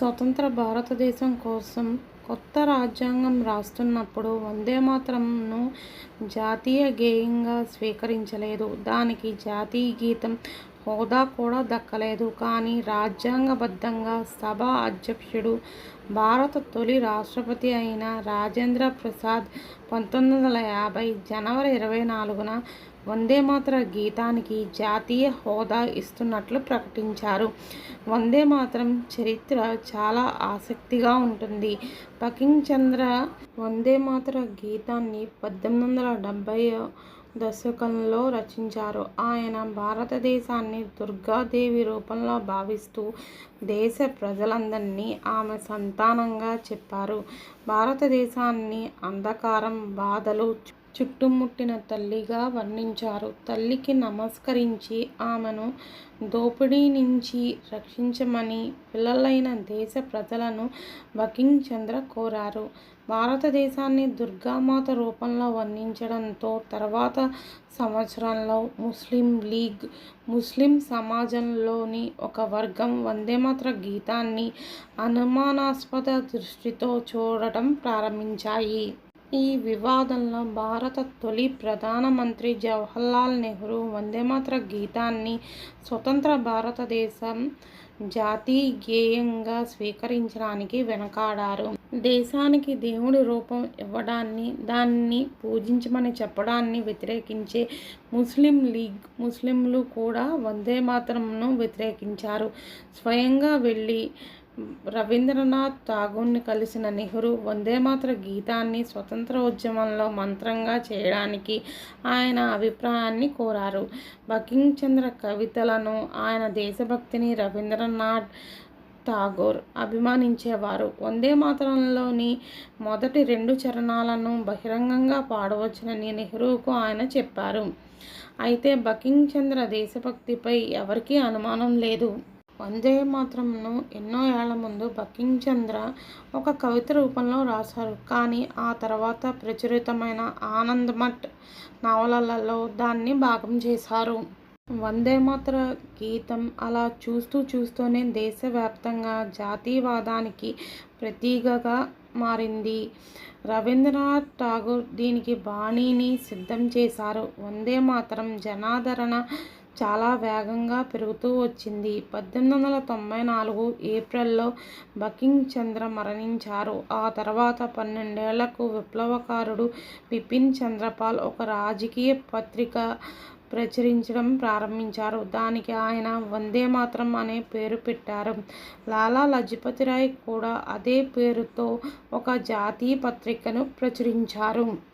స్వతంత్ర భారతదేశం కోసం కొత్త రాజ్యాంగం రాస్తున్నప్పుడు వందేమాతరంను జాతీయ గేయంగా స్వీకరించలేదు. దానికి జాతీయ గీతం హోదా కూడా దక్కలేదు. కానీ రాజ్యాంగబద్ధంగా సభ అధ్యక్షుడు, భారత తొలి రాష్ట్రపతి అయిన రాజేంద్ర ప్రసాద్ పంతొమ్మిది వందల యాభై జనవరి ఇరవై నాలుగున వందేమాతర గీతానికి జాతీయ హోదా ఇస్తున్నట్లు ప్రకటించారు. వందేమాతరం చరిత్ర చాలా ఆసక్తిగా ఉంటుంది. బంకించంద్ర వందేమాతర గీతాన్ని పద్దెనిమిది వందల డెబ్భై దశకంలో రచించారు. ఆయన భారతదేశాన్ని దుర్గాదేవి రూపంలో భావిస్తూ దేశ ప్రజలందరినీ ఆమె సంతానంగా చెప్పారు. భారతదేశాన్ని అంధకారం, బాధలు చుట్టుముట్టిన తల్లిగా వర్ణించారు. తల్లికి నమస్కరించి ఆమెను దోపిడీ నుంచి రక్షించమని పిల్లలైన దేశ ప్రజలను బకింగ్ చంద్ర కోరారు. భారతదేశాన్ని దుర్గామాత రూపంలో వర్ణించడంతో తర్వాత సంవత్సరంలో ముస్లిం లీగ్, ముస్లిం సమాజంలోని ఒక వర్గం వందేమాత్ర గీతాన్ని అనుమానాస్పద దృష్టితో చూడటం ప్రారంభించాయి. ఈ వివాదంలో భారత తొలి ప్రధాన మంత్రి జవహర్లాల్ నెహ్రూ వందేమాతర గీతాన్ని స్వతంత్ర భారతదేశం జాతీయ గేయంగా స్వీకరించడానికి వెనకాడారు దేశానికి దేవుడి రూపం ఇవ్వడాన్ని, దాన్ని పూజించమని చెప్పడాన్ని వ్యతిరేకించే ముస్లిం లీగ్, ముస్లింలు కూడా వందే మాత్రంను వ్యతిరేకించారు. స్వయంగా వెళ్ళి రవీంద్రనాథ్ ఠాగూర్ని కలిసిన నెహ్రూ వందేమాతర గీతాన్ని స్వతంత్ర ఉద్యమంలో మంత్రంగా చేయడానికి ఆయన అభిప్రాయాన్ని కోరారు. బంకించంద్ర కవితలను, ఆయన దేశభక్తిని రవీంద్రనాథ్ ఠాగూర్ అభిమానించేవారు. వందే మాత్రంలోని మొదటి రెండు చరణాలను బహిరంగంగా పాడవచ్చునని నెహ్రూకు ఆయన చెప్పారు. అయితే బంకించంద్ర దేశభక్తిపై ఎవరికీ అనుమానం లేదు. వందేమాతరంను ఎన్నో ఏళ్ళ ముందు బకించంద్ర ఒక కవిత రూపంలో రాశారు. కానీ ఆ తర్వాత ప్రచురితమైన ఆనందమఠ్ నవలలలో దాన్ని భాగం చేశారు. వందే మాత్ర గీతం అలా చూస్తూ చూస్తూనే దేశవ్యాప్తంగా జాతీయవాదానికి ప్రతీకగా మారింది. రవీంద్రనాథ్ ఠాగూర్ దీనికి బాణీని సిద్ధం చేశారు. వందే మాత్రం జనాదరణ చాలా వేగంగా పెరుగుతూ వచ్చింది. పద్దెనిమిది వందల తొంభై నాలుగు ఏప్రిల్లో బకింగ్ చంద్ర మరణించారు. ఆ తర్వాత పన్నెండేళ్ళకు విప్లవకారుడు బిపిన్ చంద్రపాల్ ఒక రాజకీయ పత్రిక ప్రచురించడం ప్రారంభించారు. దానికి ఆయన వందే మాత్రం అనే పేరు పెట్టారు. లాలా లజపతిరాయ్ కూడా అదే పేరుతో ఒక జాతీయ పత్రికను ప్రచురించారు.